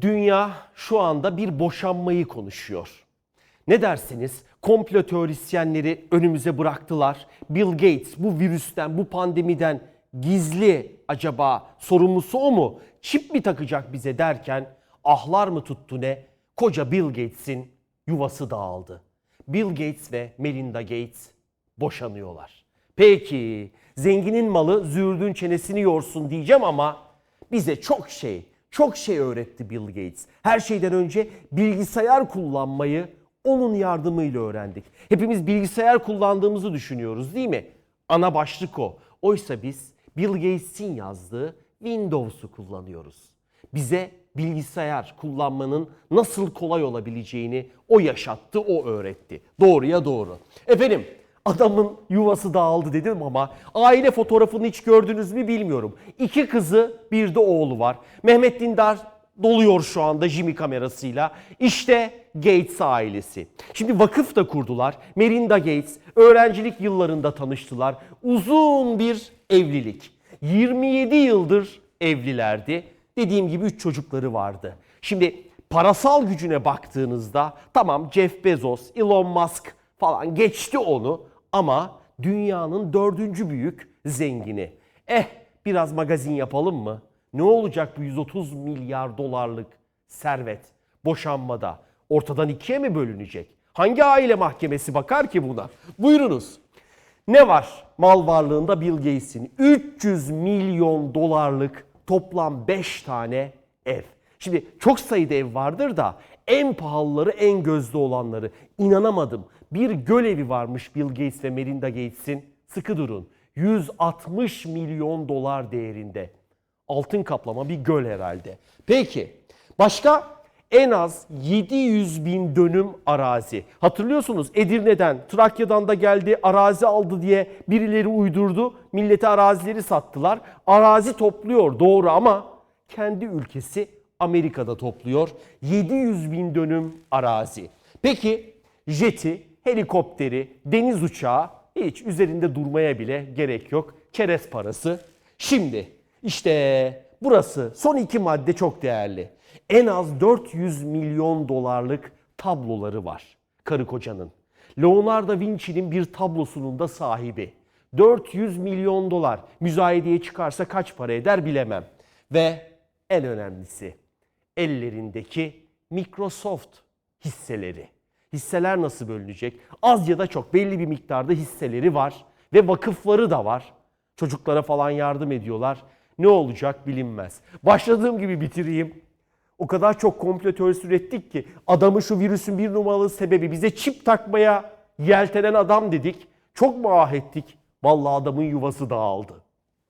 Dünya şu anda bir boşanmayı konuşuyor. Ne dersiniz? Komplo teorisyenleri önümüze bıraktılar. Bill Gates bu virüsten, bu pandemiden gizli acaba sorumlusu o mu? Çip mi takacak bize derken ahlar mı tuttu ne? Koca Bill Gates'in yuvası dağıldı. Bill Gates ve Melinda Gates boşanıyorlar. Peki zenginin malı züğürdün çenesini yorsun diyeceğim ama bize çok şey, çok şey öğretti Bill Gates. Her şeyden önce bilgisayar kullanmayı onun yardımıyla öğrendik. Hepimiz bilgisayar kullandığımızı düşünüyoruz değil mi? Ana başlık o. Oysa biz Bill Gates'in yazdığı Windows'u kullanıyoruz. Bize bilgisayar kullanmanın nasıl kolay olabileceğini o yaşattı, o öğretti. Doğruya doğru. Efendim adamın yuvası dağıldı dedim ama aile fotoğrafını hiç gördünüz mü bilmiyorum. İki kızı bir de oğlu var. Mehmet Dindar doluyor şu anda Jimmy kamerasıyla. İşte Gates ailesi. Şimdi vakıf da kurdular. Melinda Gates öğrencilik yıllarında tanıştılar. Uzun bir evlilik. 27 yıldır evlilerdi. Dediğim gibi 3 çocukları vardı. Şimdi parasal gücüne baktığınızda tamam Jeff Bezos, Elon Musk falan geçti onu ama dünyanın dördüncü büyük zengini. Eh biraz magazin yapalım mı? Ne olacak bu 130 milyar dolarlık servet boşanmada? Ortadan ikiye mi bölünecek? Hangi aile mahkemesi bakar ki buna? Buyurunuz. Ne var mal varlığında Bill Gates'in? 300 milyon dolarlık toplam 5 tane ev. Şimdi çok sayıda ev vardır da en pahalıları en gözde olanları. İnanamadım. Bir göl evi varmış Bill Gates ve Melinda Gates'in. Sıkı durun. 160 milyon dolar değerinde. Altın kaplama bir göl herhalde. Peki başka en az 700 bin dönüm arazi. Hatırlıyorsunuz Edirne'den, Trakya'dan da geldi arazi aldı diye birileri uydurdu. Millete arazileri sattılar. Arazi topluyor doğru ama kendi ülkesi Amerika'da topluyor. 700 bin dönüm arazi. Peki jeti, helikopteri, deniz uçağı hiç üzerinde durmaya bile gerek yok. Çerez parası. Şimdi işte burası son iki madde çok değerli. En az 400 milyon dolarlık tabloları var karı kocanın. Leonardo da Vinci'nin bir tablosunun da sahibi. 400 milyon dolar müzayedeye çıkarsa kaç para eder bilemem. Ve en önemlisi ellerindeki Microsoft hisseleri. Hisseler nasıl bölünecek? Az ya da çok belli bir miktarda hisseleri var ve vakıfları da var. Çocuklara falan yardım ediyorlar. Ne olacak bilinmez. Başladığım gibi bitireyim. O kadar çok komplo teorisi ürettik ki adamı şu virüsün bir numaralı sebebi bize çip takmaya yeltenen adam dedik. Çok mu ah ettik? Vallahi adamın yuvası dağıldı.